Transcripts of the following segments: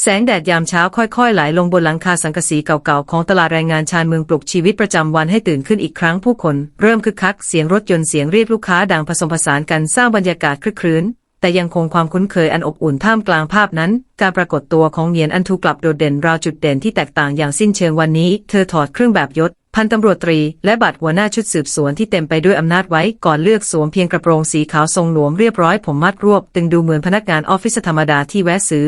แสงแดดยามเช้าค่อยๆไหลลงบนหลังคาสังกะสีเก่าๆ ของตลาดแรงงานชานเมืองปลุกชีวิตประจำวันให้ตื่นขึ้นอีกครั้งผู้คนเริ่มคึกคัก เสียงรถยนต์เสียงเรียกลูกค้าดังผสมผสานกันสร้างบรรยากาศคลึกครื้น แต่ยังคงความคุ้นเคยอันอบอุ่นท่ามกลางภาพนั้น การปรากฏตัวของเหียนอันทูกลับโดดเด่นราวจุดเด่นที่แตกต่างอย่างสิ้นเชิงวันนี้ เธอถอดเครื่องแบบยศพันตำรวจตรี และบัตรหัวหน้าชุดสืบสวนที่เต็มไปด้วยอำนาจไว้ก่อนเลือกสวมเพียงกระโปรงสีขาวทรงหลวมเรียบร้อยผมมัดรวบ ตึงดูเหมือนพนักงานออฟฟิศธรรมดาที่แวะซื้อ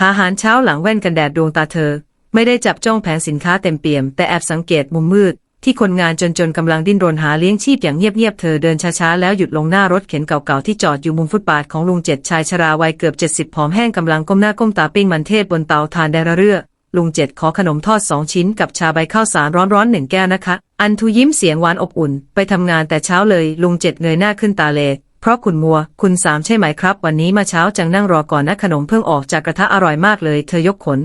หาอาหารเช้าหลังแว่นกันแดดดวงตาเธอ ไม่ได้จับจ้องแผงสินค้าเต็มเปี่ยม แต่แอบสังเกตมุมมืด ที่คนงานจนๆกำลังดิ้นรนหาเลี้ยงชีพอย่างเงียบๆเธอเดินช้าๆแล้วหยุดลงหน้ารถเข็นเก่าๆที่จอดอยู่มุมฟุตบาทของลุงเจ็ดชายชราวัยเกือบเจ็ดสิบผอมแห้งกำลังก้มหน้าก้มตาปิ้งมันเทศบนเตาถ่านแดระเรื่อลุงเจ็ดขอขนมทอดสองชิ้นกับชาใบข้าวสารร้อนๆหนึ่งแก้วนะคะ อันทูยิ้มเสียงหวานอบอุ่น ไปทำงานแต่เช้าเลย ลุงเจ็ดเงยหน้าขึ้นตาเล เพราะคุณมัว คุณสามใช่ไหมครับ วันนี้มาเช้าจังนั่งรอก่อนนะขนมเพิ่งออกจากกระทะอร่อยมากเลย เธอยกขน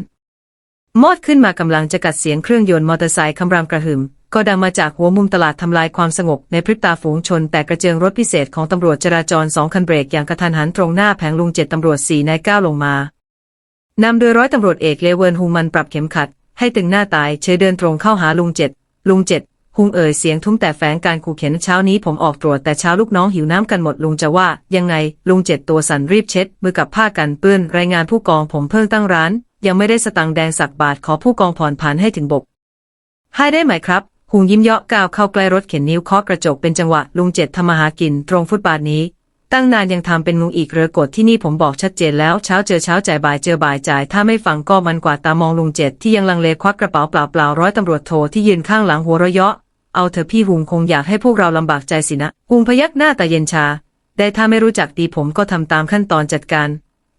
มอดขึ้นมากำลังจะกัดเสียงเครื่องยนต์มอเตอร์ไซค์คำรามกระหึ่มก็ดังมาจากหัวมุมตลาดทำลายความสงบในพริบตาฝูงชน แต่กระเจิงรถพิเศษของตำรวจจราจรสองคันเบรกอย่างกระทันหันตรงหน้าแผงลุงเจ็ดตำรวจสี่นายก้าวลงมานำโดยร้อยตำรวจเอกเลเวิร์นฮุงมันปรับเข็มขัด ให้ตึงหน้าตายเชยเดินตรงเข้าหาลุงเจ็ดลุงเจ็ด ฮุงเอ่ยเสียงทุ้มแต่แฝงการขู่เข็นเช้านี้ผมออกตรวจแต่เช้าลูกน้องหิวน้ำกันหมดลุงจะว่า ยังไง ลุงเจ็ดตัวสั่นรีบเช็ด มือกับผ้ากันเปื้อนรายงานผู้กองผมเพิ่งตั้งร้าน ยังไม่ได้สตังแดงสักบาทขอผู้กองผ่อนผันให้ถึงบก ให้ได้ไหมครับหุงยิ้มเยาะก้าวเข้าใกล้รถเข็นนิ้วเคาะกระจกเป็นจังหวะลุงเจ็ดทำมาหากินตรงฟุตบาทนี้ ตั้งนานยังทำเป็นงูอีกเรือกดที่นี่ผมบอกชัดเจนแล้วเช้าเจอเช้าจ่ายบ่ายเจอบ่ายจ่าย ถ้าไม่ฟังก็มันกว่าตามองลุงเจ็ดที่ยังลังเลควักกระเป๋าเปล่าๆร้อยตำรวจโทที่ยืนข้างหลังหัวเราะเยาะ เอาเถอะพี่หุงคงอยากให้พวกเราลำบากใจสินะหุงพยักหน้าแต่เย็นชา แต่ถ้าไม่รู้จักดีผมก็ทำตามขั้นตอนจัดการ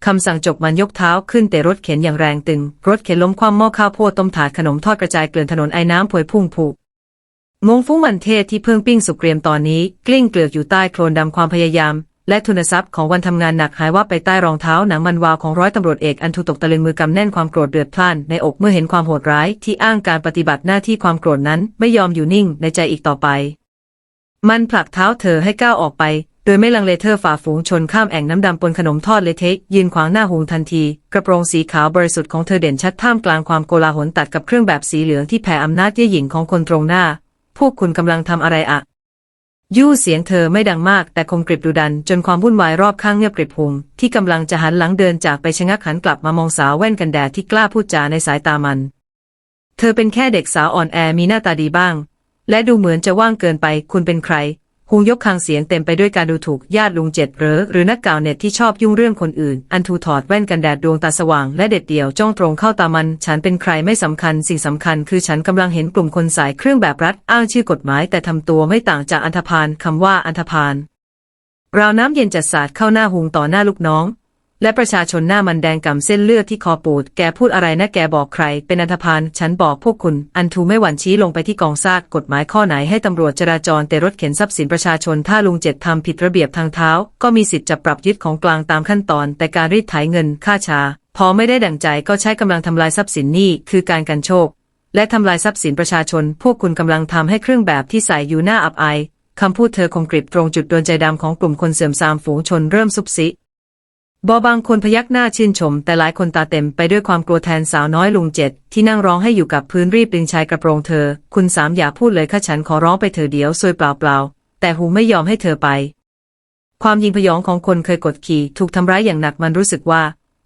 คำสั่งจบมันยกเท้าขึ้นแต่รถเข็นอย่างแรงตึง รถเข็นล้มคว่ำหม้อข้าวโพดต้มถาดขนมทอดกระจายเกลื่อนถนนไอ้น้ำพวยพุ่งผูกมงฟุ้งมันเทศที่เพิ่งปิ้งสุกเกรียมตอนนี้ กลิ้งเกลือกอยู่ใต้โคลนดำความพยายาม และทุนทรัพย์ของวันทำงานหนักหายว่าบไปใต้รองเท้าหนังมันวาวของร้อยตำรวจเอกอันทูตกตะลึงมือกำแน่นความโกรธเดือดพล่านในอกเมื่อเห็นความโหดร้ายที่อ้างการปฏิบัติหน้าที่ความโกรธนั้นไม่ยอมอยู่นิ่งในใจอีกต่อไป มันผลักเท้าเธอให้ก้าวออกไป โดยไม่ลังเลเธอฝ่าฝูงชนข้ามแอ่งน้ำดำปนขนมทอดเลเทะยืนขวางหน้าหุงทันที กระโปรงสีขาวบริสุทธิ์ของเธอเด่นชัดท่ามกลางความโกลาหลตัดกับเครื่องแบบสีเหลืองที่แผ่อำนาจเย่หยิ่งของคนตรงหน้าพวกคุณกำลังทำอะไรอะ ยู่เสียงเธอไม่ดังมากแต่คมกริบดุดัน จนความวุ่นวายรอบข้างเงียบกริบหุงที่กำลังจะหันหลังเดินจากไปชะงักหันกลับมามองสาวแว่นกันแดดที่กล้าพูดจาในสายตามัน เธอเป็นแค่เด็กสาวอ่อนแอมีหน้าตาดีบ้าง และดูเหมือนจะว่างเกินไป คุณเป็นใคร ฮุงยกคางเสียงเต็มไปด้วยการดูถูกญาติลุงเจ็ดเหรอหรือนักก่าวเน็ตที่ชอบยุ่งเรื่องคนอื่น อันทูถอดแว่นกันแดดดวงตาสว่างและเด็ดเดี่ยวจ้องตรงเข้าตามัน ฉันเป็นใครไม่สำคัญสิ่งสำคัญคือฉันกำลังเห็นกลุ่มคนสายเครื่องแบบรัฐอ้างชื่อกฎหมาย แต่ทำตัวไม่ต่างจากอันธพาลคำว่าอันธพาลราวน้ำเย็นจัดสาดเข้าหน้าหุงต่อหน้าลูกน้อง และประชาชนหน้ามันแดงก่ำเส้นเลือดที่คอปูด แกพูดอะไรนะแกบอกใคร เป็นอันธพาลฉันบอกพวกคุณ อันทูไม่หวั่นชี้ลงไปที่กองซากกฎหมายข้อไหนให้ตำรวจจราจรแต่รถเข็นทรัพย์สินประชาชน ถ้าลุงเจ็ดทำผิดระเบียบทางเท้า ก็มีสิทธิ์จะปรับยึดของกลางตามขั้นตอน แต่การรีดไถเงินค่าชา พอไม่ได้ดั่งใจก็ใช้กำลังทำลายทรัพย์สินนี่คือการกันโชค และทำลายทรัพย์สินประชาชน พวกคุณกำลังทำให้เครื่องแบบที่ใส่อยู่หน้าอับอายคำพูดเธอคมกริบตรงจุดโดนใจดำของกลุ่มคนเสื่อมทรามฝูงชนเริ่มซุบซิ บอบางคนพยักหน้าชื่นชม แต่หลายคนตาเต็มไปด้วยความกลัวแทนสาวน้อยลุงเจ็ดที่นั่งร้องให้อยู่กับพื้นรีบดึงชายกระโปรงเธอ คุณสามอย่าพูดเลยค่ะฉันขอร้องไปเธอเดียวซวยเปล่าๆแต่หูไม่ยอมให้เธอไป ความยิงพยองของคนเคยกดขี่ถูกทำร้ายอย่างหนักมันรู้สึกว่า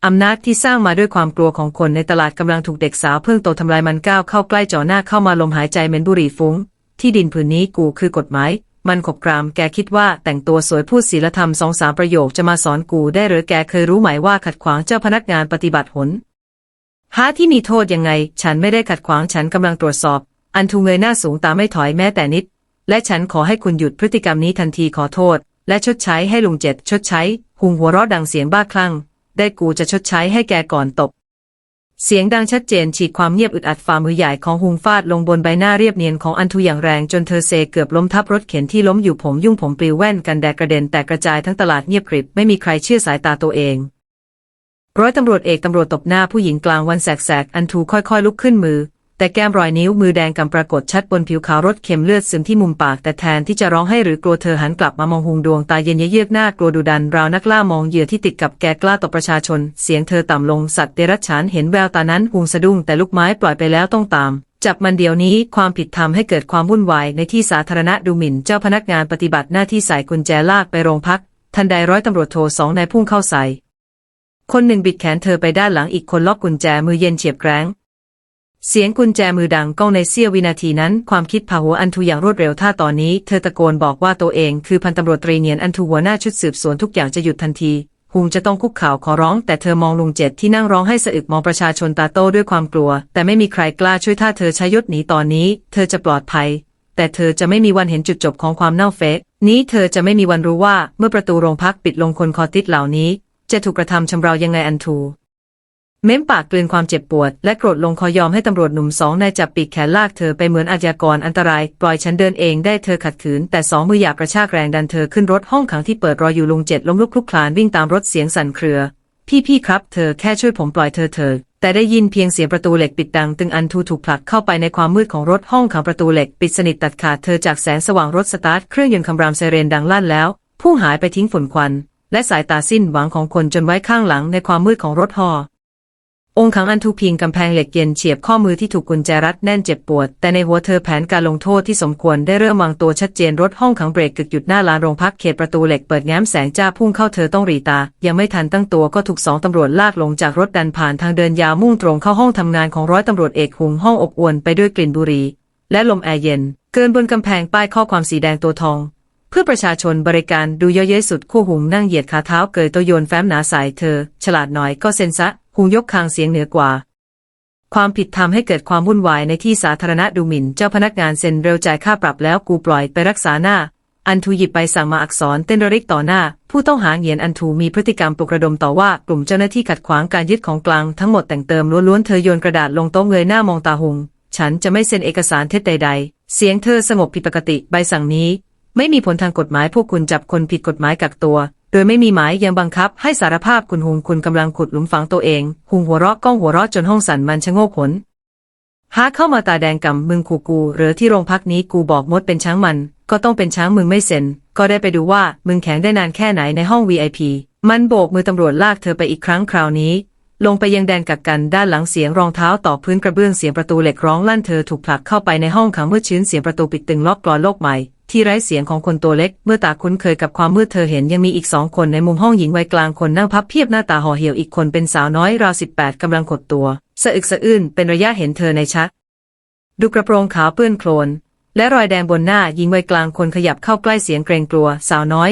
อำนาจที่สร้างมาด้วยความกลัวของคนในตลาดกำลังถูกเด็กสาวเพิ่งโตทำลายมันก้าวเข้าใกล้จ่อหน้าเข้ามาลมหายใจเหม็นบุหรี่ฟุ้ง ที่ดินผืนนี้กูคือกฎหมาย มันขบกรามแกคิดว่าแต่งตัวสวยพูดศีลธรรมสองสามประโยคจะมาสอนกูได้หรือแกเคยรู้ไหมว่าขัดขวางเจ้าพนักงานปฏิบัติหนหาที่มีโทษยังไง ฉันไม่ได้ขัดขวางฉันกำลังตรวจสอบ อันทูเงยหน้าสูงตาไม่ถอยแม้แต่นิด และฉันขอให้คุณหยุดพฤติกรรมนี้ทันทีขอโทษ และชดใช้ให้ลุงเจ็ดชดใช้ หุงหัวเราะดังเสียงบ้าคลั่ง ได้กูจะชดใช้ให้แกก่อนตบ เสียงดังชัดเจนฉีกความเงียบอึดอัดฝ่ามือใหญ่ของฮุงฟาดลงบนใบหน้าเรียบเนียนของอันทุอย่างแรงจนเธอเซเกือบล้มทับรถเข็นที่ล้มอยู่ผมยุ่งผมปลิวแว่นกันแดดกระเด็นแตกกระจายทั้งตลาดเงียบกริบไม่มีใครเชื่อสายตาตัวเองร้อยตำรวจเอกตำรวจตบหน้าผู้หญิงกลางวันแสกๆ อันทูค่อยๆ ลุกขึ้นมือ แต่แก้มรอยนิ้วมือแดงกำปรากฏชัดบนผิวขาวรถเข็มเลือดซึมที่มุมปากแต่แทนที่จะร้องให้หรือกลัวเธอหันกลับมามองหุงดวงตาเย็นเยือกหน้ากลัวดุดันราวนักล่ามองเหยื่อที่ติดกับแกกล้าต่อประชาชน เสียงเธอต่ำลงสัตว์เดรัจฉานเห็นแววตานั้นหุงสะดุ้งแต่ลูกไม้ปล่อยไปแล้วต้องตามจับมันเดี๋ยวนี้ความผิดทำให้เกิดความวุ่นวายในที่สาธารณะดูหมิ่นเจ้าพนักงานปฏิบัติหน้าที่ใส่กุญแจลากไปโรงพัก ทันใดร้อยตำรวจโทสองนายพุ่งเข้าใส่คนหนึ่งบิดแขนเธอไปด้านหลังอีกคนล็อกกุญแจมือเย็นเฉียบแรง เสียงกุญแจมือดังก้องในเสี้ยววินาทีนั้น ความคิดพาหัวอันทูอย่างรวดเร็วถ้าตอนนี้ เธอตะโกนบอกว่าตัวเองคือพันตำรวจตรีเนียนอันทูหัวหน้าชุดสืบสวนทุกอย่างจะหยุดทันทีหุงจะต้องคุกเข่าวขอร้อง แต่เธอมองลุงเจ็ดที่นั่งร้องให้สะอึกมองประชาชนตาโต้ด้วยความกลัว แต่ไม่มีใครกล้าช่วยถ้าเธอใช้ยศหนีตอนนี้ เธอจะปลอดภัย แต่เธอจะไม่มีวันเห็นจุดจบของความเน่าเฟะนี้เธอจะไม่มีวันรู้ว่าเมื่อประตูโรงพักปิดลงคนคอติดเหล่านี้ จะถูกกระทำชำเรายังไงอันทู เม้มปากกลืนความเจ็บปวด และโกรธลงคอยอมให้ตำรวจหนุ่มสองนายจับปีกแขนลากเธอไปเหมือนอาชญากรอันตราย ปล่อยฉันเดินเองได้เธอขัดขืน แต่สองมือหยาบกระชากแรงดันเธอขึ้นรถห้องขังที่เปิดรออยู่ลุงเจ็ดล้มลุกคลุกคลานวิ่งตามรถเสียงสั่นเครือ พี่พี่ครับ เธอแค่ช่วยผมปล่อยเธอเธอแต่ได้ยินเพียงเสียงประตูเหล็กปิดดัง ตึงอันทูถูกผลักเข้าไปในความมืดของรถห้องขังประตูเหล็กปิดสนิทตัดขาดเธอจากแสงสว่างรถสตาร์ทเครื่องยนต์คำรามไซเรนดังลั่นแล้วพุ่งหายไปทิ้งฝุ่นควัน และสายตาสิ้นหวังของคนจนไว้ข้างหลังในความมืดของรถฮอ องค์ขังอันทูพิงกำแพงเหล็กเย็นเฉียบข้อมือที่ถูกกุญแจรัดแน่นเจ็บปวด แต่ในหัวเธอแผนการลงโทษที่สมควรได้เริ่มวางตัวชัดเจนรถห้องขังเบรกกึกหยุดหน้าลานโรงพักเขตประตูเหล็กเปิดแง้มแสงจ้าพุ่งเข้าเธอต้องรีตา ยังไม่ทันตั้งตัวก็ถูกสองตำรวจลากลงจากรถดันผ่านทางเดินยาวมุ่งตรงเข้าห้องทำงานของร้อยตำรวจเอกหุงห้องอบอวลไปด้วยกลิ่นบุหรี่และลมแอร์เย็น เกินบนกำแพงป้ายข้อความสีแดงตัวทอง เพื่อประชาชนบริการดูเยอะเย้ยสุดคู่หุงนั่งเหยียดขาเท้าเกยตัวโยนแฟ้มหนาสายเธอ ฉลาดหน่อยก็เซ็นซะ หุงยกคางเสียงเหนือกว่า ความผิดทำให้เกิดความวุ่นวายในที่สาธารณะดูหมิ่น เจ้าพนักงานเซ็นเร็วจ่ายค่าปรับแล้วกูปล่อยไปรักษาหน้า อันทูหยิบไปสั่งมาอักษรเต้นระริกต่อหน้า ผู้ต้องหาเหงียนอันทูมีพฤติกรรมปลุกระดมต่อว่ากลุ่มเจ้าหน้าที่ขัดขวางการยึดของกลางทั้งหมดแต่งเติมล้วนๆเธอโยนกระดาษลงโต๊ะเงยหน้ามองตาหงฉันจะไม่เซ็นเอกสารเท็จใด ๆ เสียงเธอสงบผิดปกติใบสั่งนี้ ไม่มีผลทางกฎหมายพวกคุณจับคนผิดกฎหมายกักตัว ดยไม่มีหมายยังบังคับให้สารภาพคุณหุงคุณกำลังขุดหลุมฝังตัวเอง หุงหัวเราะก้องหัวเราะจนห้องสั่นมันชะโงกหนหาเข้ามาตาแดงกำมึงขู่กู หรือที่โรงพักนี้กูบอกมดเป็นช้างมัน ก็ต้องเป็นช้างมึงไม่เซ็น ก็ได้ไปดูว่ามึงแข็งได้นานแค่ไหนในห้อง VIP มันโบกมือตำรวจลากเธอไปอีกครั้งคราวนี้ ลงไปยังแดนกักกันด้านหลังเสียงรองเท้าต่อพื้นกระเบื้องเสียงประตูเหล็กร้องลั่นเธอถูกผลักเข้าไปในห้องขังเมืดชื้นเสียงประตูปิดตึงล็อกกรอนโลกใหม่ ที่ไร้เสียงของคนตัวเล็ก เมื่อตาคุ้นเคยกับความมืดเธอเห็นยังมีอีกสองคนในมุมห้องหญิงวัยกลางคนนั่งพับเพียบหน้าตาห่อเหี่ยวอีกคนเป็นสาวน้อยราวสิบแปดกำลังขดตัวสะอึกสะอื้นเป็นระยะเห็นเธอในชัก ดูกระโปรงขาวเปื้อนโคลนและรอยแดงบนหน้าหญิงวัยกลางคนขยับเข้าใกล้เสียงเกรงกลัว สาวน้อย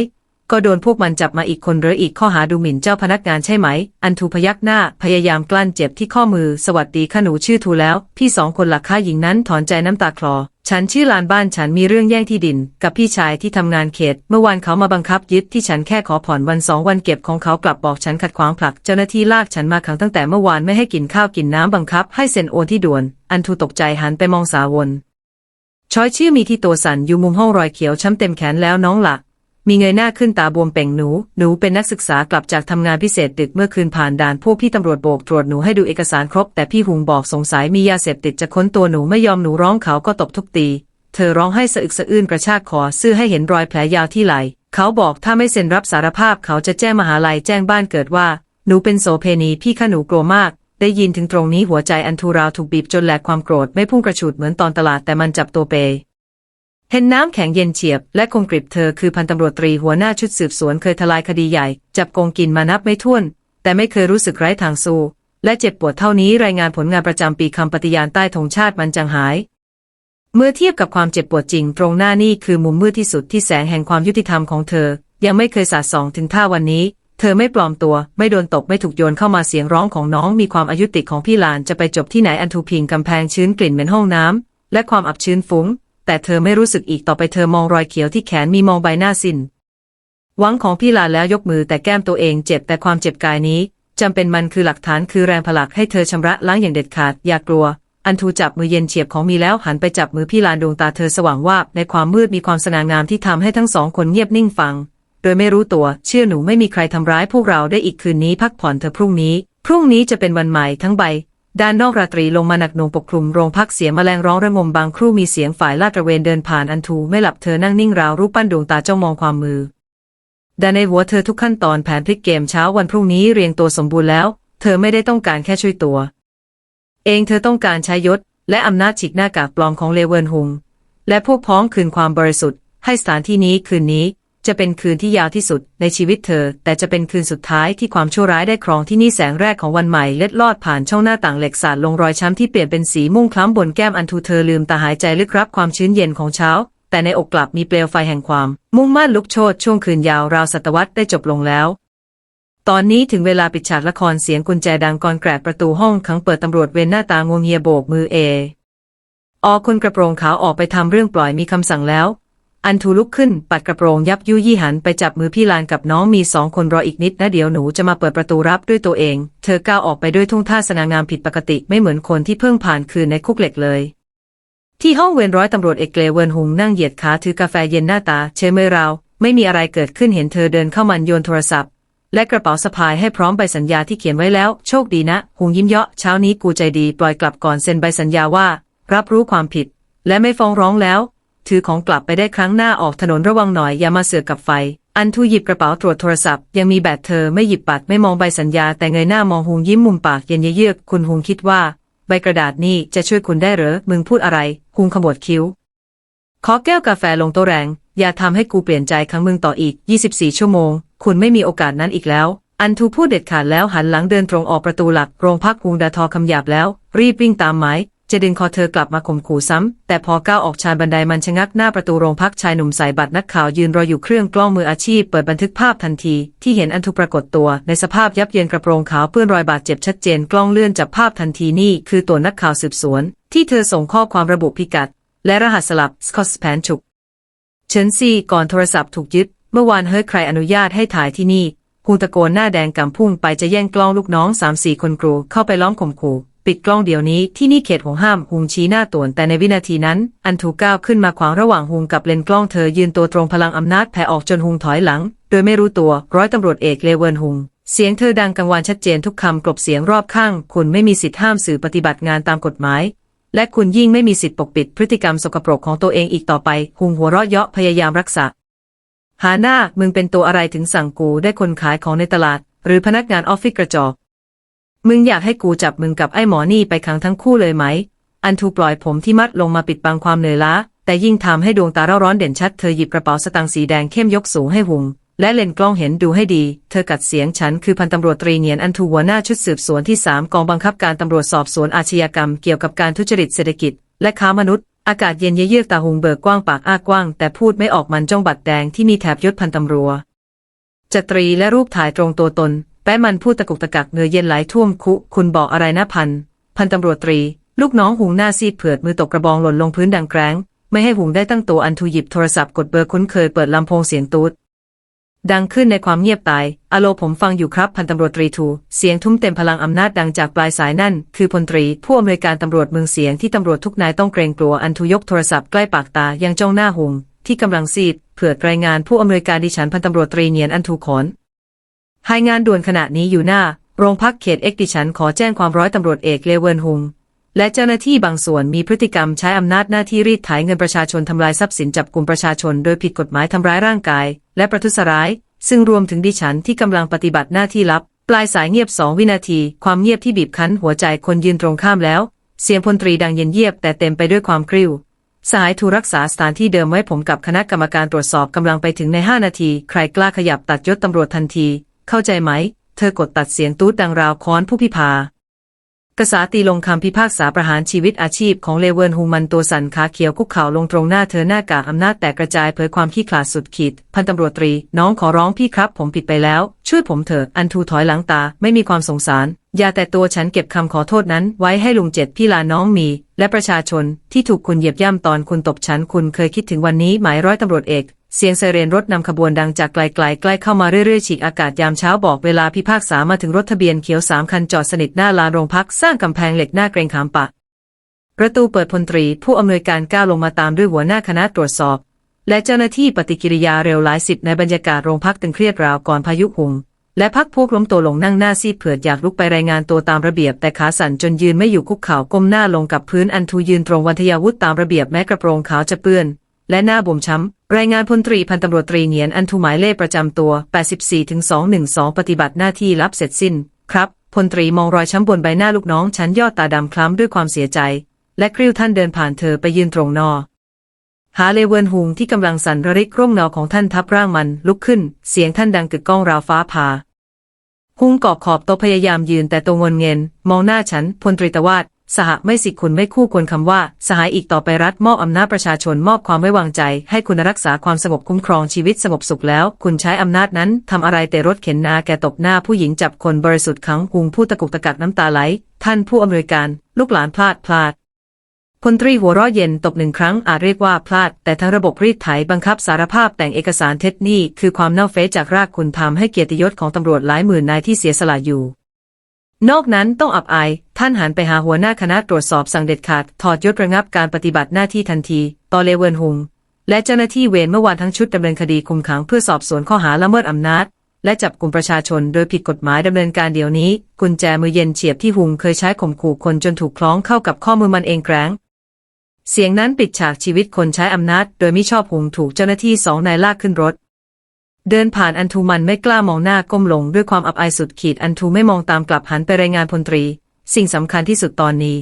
ก็โดนพวกมันจับมาอีกคนหรืออีกข้อหาดูหมิ่นเจ้าพนักงานใช่ไหม อันทูพยักหน้า พยายามกลั้นเจ็บที่ข้อมือ สวัสดีข้าหนูชื่อทูแล้ว พี่สองคนหลักค่าหญิงนั้นถอนใจน้ำตาคลอ ฉันชื่อลานบ้านฉันมีเรื่องแย่งที่ดิน กับพี่ชายที่ทำงานเขต เมื่อวานเขามาบังคับยึดที่ฉันแค่ขอผ่อนวันสองวันเก็บของเขากลับบอกฉันขัดขวางผลัก เจ้าหน้าที่ลากฉันมาขังตั้งแต่เมื่อวานไม่ให้กินข้าวกินน้ำบังคับ ให้เซ็นโอนที่ด่วน อันทูตกใจหันไปมองสาววนช้อยชื่อมีที่ตัวสั่นอยู่มุมห้องรอยเขียวช้ำเต็มแขนแล้วน้องละ มีเงยหน้าขึ้นตาบวมเป่งหนู หนูเป็นนักศึกษากลับจากทำงานพิเศษดึกเมื่อคืนผ่านด่านพวกพี่ตำรวจโบกตรวจหนูให้ดูเอกสารครบ แต่พี่หุงบอกสงสัยมียาเสพติดจะค้นตัวหนูไม่ยอมหนูร้องเขาก็ตบทุบตี เธอร้องให้สะอึกสะอื้นกระชากคอเสื้อให้เห็นรอยแผลยาวที่ไหล เขาบอกถ้าไม่เซ็นรับสารภาพเขาจะแจ้งมหาลัยแจ้งบ้านเกิดว่า หนูเป็นโสเพณีพี่ข้าหนูกลัวมาก ได้ยินถึงตรงนี้หัวใจอันทูราวถูกบีบจนแหลกความโกรธไม่พุ่งกระฉูดเหมือนตอนตลาดแต่มันจับตัวเป เห็นน้ำแข็งเย็นเฉียบ และคมกริบเธอคือพันตำรวจตรีหัวหน้าชุดสืบสวนเคยทลายคดีใหญ่ จับโกงกินมานับไม่ถ้วน แต่ไม่เคยรู้สึกไร้ทางสู้ และเจ็บปวดเท่านี้รายงานผลงานประจำปีคำปฏิญาณใต้ธงชาติมันจางหาย เมื่อเทียบกับความเจ็บปวดจริง ตรงหน้านี่คือมุมมืดที่สุดที่แสงแห่งความยุติธรรมของเธอ ยังไม่เคยสาดส่องถึงท่าวันนี้ เธอไม่ปลอมตัว ไม่โดนตบไม่ถูกโยนเข้ามาเสียงร้องของน้อง มีความอายุติของพี่ลานจะไปจบที่ไหนอันทูพิงกำแพงชื้นกลิ่นเหม็นห้องน้ำและความอับชื้นฟุ้ง แต่เธอไม่รู้สึกอีกต่อไปเธอมองรอยเขียวที่แขนมีมองใบหน้าสิ้น หวังของพี่ลานแล้วยกมือแต่แก้มตัวเองเจ็บแต่ความเจ็บกายนี้จำเป็นมันคือหลักฐานคือแรงผลักให้เธอชำระล้างอย่างเด็ดขาด อย่ากลัว อันทูจับมือเย็นเฉียบของมีแล้วหันไปจับมือพี่ลานดวงตาเธอสว่างวาบในความมืดมีความสง่างามที่ทำให้ทั้งสองคนเงียบนิ่งฟัง โดยไม่รู้ตัว เชื่อหนูไม่มีใครทำร้ายพวกเราได้อีกคืนนี้พักผ่อนเธอพรุ่งนี้ พรุ่งนี้จะเป็นวันใหม่ทั้งใบ ด้านนอกราตรีลงมาหนักหน่วงปกคลุมโรงพักเสียงแมลงร้องระงมบางครู่มีเสียงฝ่ายลาดตระเวนเดินผ่านอันทูไม่หลับเธอนั่งนิ่งราวรูปปั้นดวงตาเจ้องมองความมือแต่ในหัวเธอทุกขั้นตอนแผนพลิกเกมเช้าวันพรุ่งนี้เรียงตัวสมบูรณ์แล้ว เธอไม่ได้ต้องการแค่ช่วยตัว เองเธอต้องการใช้ยศ และอำนาจฉีกหน้ากากปลอมของเลเวินฮุง และพวกพ้องคืนความบริสุทธิ์ให้สถานที่นี้คืนนี้ จะเป็นคืนที่ยาวที่สุดในชีวิตเธอ แต่จะเป็นคืนสุดท้ายที่ความชั่วร้ายได้ครองที่นี่แสงแรกของวันใหม่เล็ดลอดผ่านช่องหน้าต่างเหล็กสาดลงรอยช้ำที่เปลี่ยนเป็นสีม่วงคล้ำบนแก้มอันทูเธอลืมตาหายใจลึกรับความชื้นเย็นของเช้า แต่ในอกกลับมีเปลวไฟแห่งความ มุ่งมั่นลุกโชนช่วงคืนยาวราวศตวรรษได้จบลงแล้วตอนนี้ถึงเวลาปิดฉากละครเสียงกุญแจดังก่อนแกรดประตูห้องขังเปิดตำรวจเวรหน้าตางวงเฮียโบกมือเอ ออคนกระโปรงขาวออกไปทำเรื่องปล่อยมีคำสั่งแล้ว อันทูลุกขึ้น ปัดกระโปรงยับยุยี่หันไปจับมือพี่ลานกับน้องมีสองคนรออีกนิดนะเดี๋ยวหนูจะมาเปิดประตูรับด้วยตัวเอง เธอก้าวออกไปด้วยทุ่งท่าสง่างามผิดปกติไม่เหมือนคนที่เพิ่งผ่านคืนในคุกเหล็กเลย ที่ห้องเวรร้อยตำรวจเอกเกลเวินหุงนั่งเหยียดขาถือกาแฟเย็นหน้าตา เชยเมยราวไม่มีอะไรเกิดขึ้นเห็นเธอเดินเข้ามันโยนโทรศัพท์ และกระเป๋าสะพายให้พร้อมใบสัญญาที่เขียนไว้แล้ว โชคดีนะ หุงยิ้มเยาะเช้านี้กูใจดีปล่อยกลับก่อนเซ็นใบสัญญาว่า รับรู้ความผิด และไม่ฟ้องร้องแล้ว ถือของกลับไปได้ครั้งหน้าออกถนนระวังหน่อยอย่ามาเสือกกับไฟ อันทูหยิบกระเป๋าตรวจโทรศัพท์ ยังมีแบตเธอไม่หยิบปัดไม่มองใบสัญญา แต่เงยหน้ามองหุงยิ้มมุมปากเย็นเยือกคุณหุงคิดว่า ใบกระดาษนี่จะช่วยคุณได้หรอมึงพูดอะไรหุงขมวดคิ้วขอแก้วกาแฟลงโต๊ะแรง อย่าทำให้กูเปลี่ยนใจครั้งมึงต่ออีก 24 ชั่วโมง คุณไม่มีโอกาสนั้นอีกแล้ว อันทูพูดเด็ดขาดแล้วหันหลังเดินตรงออกประตูหลักโรงพักฮุงดาทอคำหยาบแล้ว รีบวิ่งตามหมาย จะดึงคอเธอกลับมาข่มขู่ซ้ำ แต่พอก้าวออกชานบันไดมันชะงักหน้าประตูโรงพักชายหนุ่มใส่บัตรนักข่าวยืนรออยู่เครื่องกล้องมืออาชีพเปิดบันทึกภาพทันที ที่เห็นอันทูปรากฏตัว ในสภาพยับเยินกระโปรงขาวเปื้อนรอยบาดเจ็บชัดเจนกล้องเลื่อนจับภาพทันทีนี่คือตัวนักข่าวสืบสวน ที่เธอส่งข้อความระบุพิกัด และรหัสสลับสกอตแผนฉุกเฉินซีก่อนโทรศัพท์ถูกยึด เมื่อวานเฮ้ยใครอนุญาตให้ถ่ายที่นี่ฮูตะโกนหน้าแดงกำพุ่งไปจะแย่งกล้องลูกน้องสามสี่คนกรูเข้าไปล้อมข่มขู่ ปิดกล้องเดี๋ยวนี้ที่นี่เขตห่วงห้ามหุงชี้หน้าตวนแต่ในวินาทีนั้น อันถูกก้าวขึ้นมาขวางระหว่างหุงกับเลนกล้องเธอยืนตัวตรงพลังอำนาจแผ่ออกจนหุงถอยหลัง โดยไม่รู้ตัวร้อยตำรวจเอกเลเวินหุง เสียงเธอดังกังวานชัดเจนทุกคำกลบเสียงรอบข้าง คุณไม่มีสิทธิห้ามสื่อปฏิบัติงานตามกฎหมาย และคุณยิ่งไม่มีสิทธิปกปิดพฤติกรรมสกปรกของตัวเองอีกต่อไป หุงหัวเราะเยาะพยายามรักษาหาหน้ามึงเป็นตัวอะไรถึงสั่งกูได้คนขายของในตลาด หรือพนักงานออฟฟิศกระจอก มึงอยากให้กูจับมึงกับไอ้หมอนี่ไปขังทั้งคู่เลยไหม อันทูปล่อยผมที่มัดลงมาปิดบังความเหนื่อยล้า แต่ยิ่งทำให้ดวงตาเร่าร้อนเด่นชัด เธอหยิบกระเป๋าสตางค์สีแดงเข้มยกสูงให้หุง และเลนกล้องเห็นดูให้ดี เธอกัดเสียงฉันคือพันตำรวจตรีเนียนอันทูหัวหน้าชุดสืบสวนที่ 3 กองบังคับการตำรวจสอบสวนอาชญากรรมเกี่ยวกับการทุจริตเศรษฐกิจ และค้ามนุษย์ อากาศเย็นเยือกตาหุงเบิกกว้างปากอ้ากว้าง แต่พูดไม่ออกมันจ้องบัตรแดงที่มีแถบยศพันตำรวจจตรีและรูปถ่ายตรงตัวตน แป้มันพูดตะกุกตะกักเนื้อเย็นไหลท่วมคุ คุณบอกอะไรนะพัน พันตำรวจตรี ลูกน้องหุงหน้าซีดเผือดมือตกกระบองหล่นลงพื้นดังแกร้ง ไม่ให้หุงได้ตั้งตัวอันทูหยิบโทรศัพท์กดเบอร์คุ้นเคยเปิดลำโพงเสียงตูดดังขึ้นในความเงียบตาย อโลผมฟังอยู่ครับ พันตำรวจตรีทู เสียงทุ่มเต็มพลังอำนาจดังจากปลายสายนั่น คือพลตรี ผู้อำนวยการตำรวจเมืองเสียงที่ตำรวจทุกนายต้องเกรงกลัวอันทูยกโทรศัพท์ใกล้ปากตายังจ้องหน้าหุงที่กำลังซีด เผือดรายงานผู้อำนวยการดิฉันพันตำรวจตรีเนียนอันทูขอน รายงานด่วนขณะนี้อยู่หน้า โรงพักเขตเอ็กดิฉันขอแจ้งความร้อยตำรวจเอกเลเวนหุงและเจ้าหน้าที่บางส่วนมีพฤติกรรมใช้อำนาจหน้าที่รีดไถเงินประชาชนทำลายทรัพย์สินจับกลุ่มประชาชนโดยผิดกฎหมายทำร้ายร่างกาย และประทุษร้าย ซึ่งรวมถึงดิฉันที่กำลังปฏิบัติหน้าที่ลับ ปลายสายเงียบสองวินาที ความเงียบที่บีบคั้นหัวใจคนยืนตรงข้ามแล้ว เสียงพลตรีดังเย็นเยียบแต่เต็มไปด้วยความกริ้วสายทูรักษาสถานที่เดิมไว้ผมกับคณะกรรมการตรวจสอบกำลังไปถึงใน 5 นาที ใครกล้าขยับตัดยศตำรวจทันที เข้าใจไหม เธอกดตัดเสียงตูดดังราวค้อนผู้พิพากษาตีลงคำพิพากษาประหารชีวิตอาชีพของเลเวิร์นฮูมันตัวสันขาเขียวคุกเข่าลงตรงหน้าเธอหน้ากากอำนาจแตกกระจายเผยความขี้ขลาดสุดขีด พันตำรวจตรี น้องขอร้องพี่ครับ ผมผิดไปแล้ว ช่วยผมเถอะอันทูถอยหลังตา ไม่มีความสงสาร อย่าแต่ตัวฉันเก็บคำขอโทษนั้น ไว้ให้ลุงเจ็ดพี่ลาน้องมี และประชาชนที่ถูกคุณเหยียบย่ำตอนคุณตบฉันคุณเคยคิดถึงวันนี้หมายร้อยตำรวจเอก เสียงไซเรนรถนำขบวนดังจากไกลๆ ใกล้เข้ามาเรื่อยๆ ฉีกอากาศยามเช้าบอกเวลาพิพากษามาถึงรถทะเบียนเขียวสามคันจอดสนิทหน้าลานโรงพักสร้างกำแพงเหล็กหน้าเกรงขามปะ ประตูเปิดพลตรี ผู้อำนวยการก้าวลงมาตามด้วยหัวหน้าคณะตรวจสอบ และเจ้าหน้าที่ปฏิกิริยาเร็วหลายสิบในบรรยากาศโรงพักตึงเครียดราวก่อนพายุหุงและพักพวกล้มตัวลงนั่งหน้าซีดเผือดอยากลุกไปรายงานตัวตามระเบียบ แต่ขาสั่นจนยืนไม่อยู่คุกเข่าก้มหน้าลงกับพื้นอันทูยืนตรงวันทยาวุธตามระเบียบแม้กระโปรงขาวจะเปื้อน และหน้าบวมช้ำ รายงานพลตรีพันตำรวจตรีเหงียนอันทูหมายเลขประจำตัว 84-212 ปฏิบัติหน้าที่รับเสร็จสิ้น ครับ พลตรีมองรอยช้ำบนใบหน้าลูกน้องชั้นยอดตาดำคล้ำด้วยความเสียใจ และกริ้วท่านเดินผ่านเธอไปยืนตรงนอ หาเลเวินหุงที่กำลังสั่นระริกร่มเงาของท่านทับร่างมันลุกขึ้น เสียงท่านดังกึกก้องราวฟ้าผ่าหุงกอบขอบโตพยายามยืนแต่ตัวงนเงิน มองหน้าฉันพลตรีตวาด สหไม่สิคุณไม่คู่ควรคำว่า สหายอีกต่อไปรัฐมอบอำนาจประชาชนมอบความไว้วางใจ ให้คุณรักษาความสงบคุ้มครองชีวิตสงบสุขแล้ว คุณใช้อำนาจนั้นทำอะไรแต่รถเข็นนาแกตบหน้าผู้หญิงจับคนบริสุทธิ์ขังหุงผู้ตะกุกตะกักน้ำตาไหล ท่านผู้อำนวยการ ลูกหลานพลาดพลาดพลตรีหัวเราะเย็นตบหนึ่งครั้งอาจเรียกว่าพลาด แต่ทั้งระบบรีดไถบังคับสารภาพแต่งเอกสารเท็จนี่คือความเน่าเฟะจากรากคุณทำให้เกียรติยศของตำรวจหลายหมื่นนายที่เสียสละอยู่ นอกนั้นต้องอับอาย ท่านหันไปหาหัวหน้าคณะตรวจสอบสั่งเด็ดขาด ถอดยศระงับการปฏิบัติหน้าที่ทันที ต่อเลเวินหุง และเจ้าหน้าที่เวรเมื่อวานทั้งชุดดำเนินคดีคุมขังเพื่อสอบสวนข้อหาละเมิดอำนาจ และจับกลุ่มประชาชนโดยผิดกฎหมายดำเนินการเดี๋ยวนี้ กุญแจมือเย็นเฉียบที่หุงเคยใช้ข่มขู่คนจนถูกคล้องเข้ากับข้อมือมันเองแกร้งเสียงนั้นปิดฉากชีวิตคนใช้อำนาจ โดยไม่ชอบหุงถูกเจ้าหน้าที่สองนายลากขึ้นรถ เดินผ่านอันทูมันไม่กล้ามองหน้าก้มลงด้วยความอับอายสุดขีดอันทูไม่มองตามกลับหันไปรายงานพลตรี สิ่งสำคัญที่สุดตอนนี้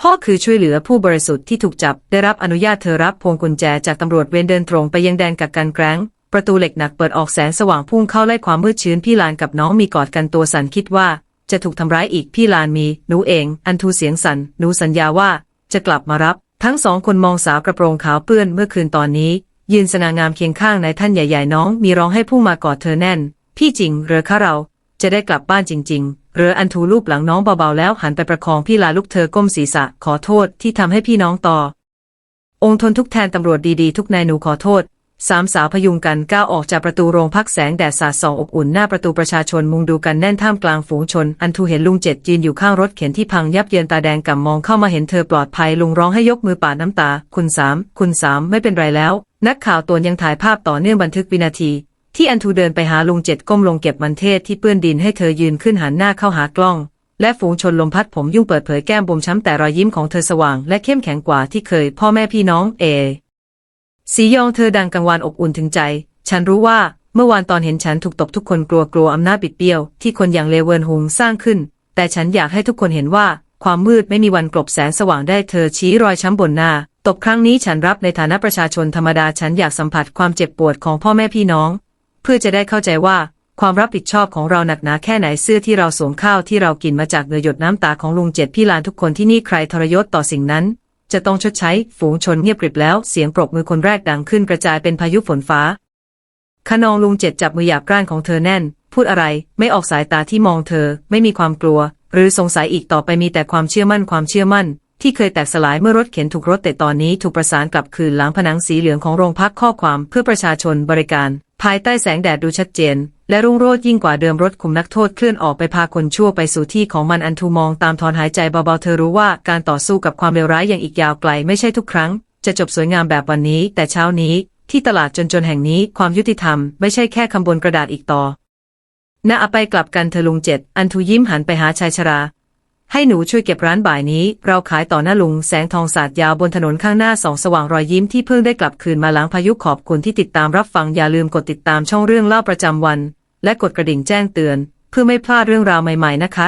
พ่อคือช่วยเหลือผู้บริสุทธิ์ที่ถูกจับได้รับอนุญาตเธอรับพวงกุญแจจากตำรวจเวรเดินตรงไปยังแดนกักกันแกร้งประตูเหล็กหนักเปิดออกแสงสว่างพุ่งเข้าไล่ความมืดชื้นพี่ลานกับน้องมีกอดกันตัวสั่นคิดว่า จะถูกทำร้ายอีกพี่ลานมีหนูเอง อันทูเสียงสั่นหนูสัญญาว่า จะกลับมารับ ทั้งสองคนมองสาวกระโปรงขาวเปื้อนเมื่อคืนตอนนี้ ยืนสง่างามเคียงข้างในท่านใหญ่ๆน้อง มีร้องให้พุ่งมากอดเธอแน่น พี่จริงเหรือคะเราจะได้กลับบ้านจริง ๆ เรืออันทูลูบหลังน้องเบาๆแล้วหันไปประคองพี่ลาลูกเธอก้มศีรษะขอโทษที่ทำให้พี่น้องต่อ องค์ทนทุกแทนตำรวจดีๆ ทุกนายหนูขอโทษสามสาวพยุงกันก้าวออกจากประตูโรงพักแสงแดดสาดส่องอบอุ่นหน้าประตูประชาชนมุงดูกันแน่นท่ามกลางฝูงชน อันทูเห็นลุงเจ็ดยืนอยู่ข้างรถเข็นที่พังยับเยินตาแดงก่ำมองเข้ามาเห็นเธอปลอดภัยลุงร้องให้ยกมือปาดน้ำตา คุณสามคุณสามไม่เป็นไรแล้ว นักข่าวตัวยังถ่ายภาพต่อเนื่องบันทึกวินาที ที่อันทูเดินไปหาลุงเจ็ดก้มลงเก็บมันเทศที่เปื้อนดินให้เธอยืนขึ้นหันหน้าเข้าหากล้อง และฝูงชนลมพัดผมยุ่งเปิดเผยแก้มบวมช้ำแต่รอยยิ้มของเธอสว่าง และเข้มแข็งกว่าที่เคย พ่อแม่พี่น้องเอสียองเธอดังกังวานอบอุ่นถึงใจ ฉันรู้ว่าเมื่อวานตอนเห็นฉันถูกตบทุกคนกลัวกลัวอำนาจบิดเบี้ยวที่คนอย่างเลเวินฮุงสร้างขึ้น แต่ฉันอยากให้ทุกคนเห็นว่า ความมืดไม่มีวันกลบแสงสว่างได้เธอชี้รอยช้ำบนหน้า ตบครั้งนี้ฉันรับในฐานะประชาชนธรรมดาฉันอยากสัมผัสความเจ็บปวดของพ่อแม่พี่น้อง เพื่อจะได้เข้าใจว่าความรับผิดชอบของเราหนักหนาแค่ไหนเสื้อที่เราสวมข้าวที่เรากินมาจากเหงื่อหยดน้ำตาของลุงเจ็ดพี่ลานทุกคนที่นี่ใครทรยศต่อสิ่งนั้น จะต้องชดใช้ฝูงชนเงียบกริบแล้วเสียงปรบมือคนแรกดังขึ้นกระจายเป็นพายุฝนฟ้าขนองลุงเจ็ดจับมือหยาบกร้านของเธอแน่น พูดอะไรไม่ออกสายตาที่มองเธอ ไม่มีความกลัว หรือสงสัยอีกต่อไปมีแต่ความเชื่อมั่นความเชื่อมั่น ที่เคยแตกสลายเมื่อรถเข็นถูกรถแต่ตอนนี้ถูกประสานกลับคืนหลังผนังสีเหลืองของโรงพักข้อความเพื่อประชาชนบริการ ภายใต้แสงแดดดูชัดเจน และรุ่งโรจน์ยิ่งกว่าเดิมรถคุมนักโทษเคลื่อนออกไปพาคนชั่วไปสู่ที่ของมันอันทูมองตามถอนหายใจเบาๆเธอรู้ว่าการต่อสู้กับความเลวร้ายอยังอีกยาวไกลไม่ใช่ทุกครั้ง จะจบสวยงามแบบวันนี้ แต่เช้านี้ ที่ตลาดจนจนๆแห่งนี้ความยุติธรรมไม่ใช่แค่คำบนกระดาษอีกต่อณอาไปกลับกันเธอลุงเจ็ดอันทูยิ้มหันไปหาชายชรา ให้หนูช่วยเก็บร้านบ่ายนี้ เราขายต่อหน้าลุงแสงทองสาดยาวบนถนนข้างหน้าสองสว่างรอยยิ้มที่เพิ่งได้กลับคืนมาหลังพายุขอบคุณที่ติดตามรับฟังอย่าลืมกดติดตามช่องเรื่องเล่าประจำวัน และกดกระดิ่งแจ้งเตือน เพื่อไม่พลาดเรื่องราวใหม่ๆนะคะ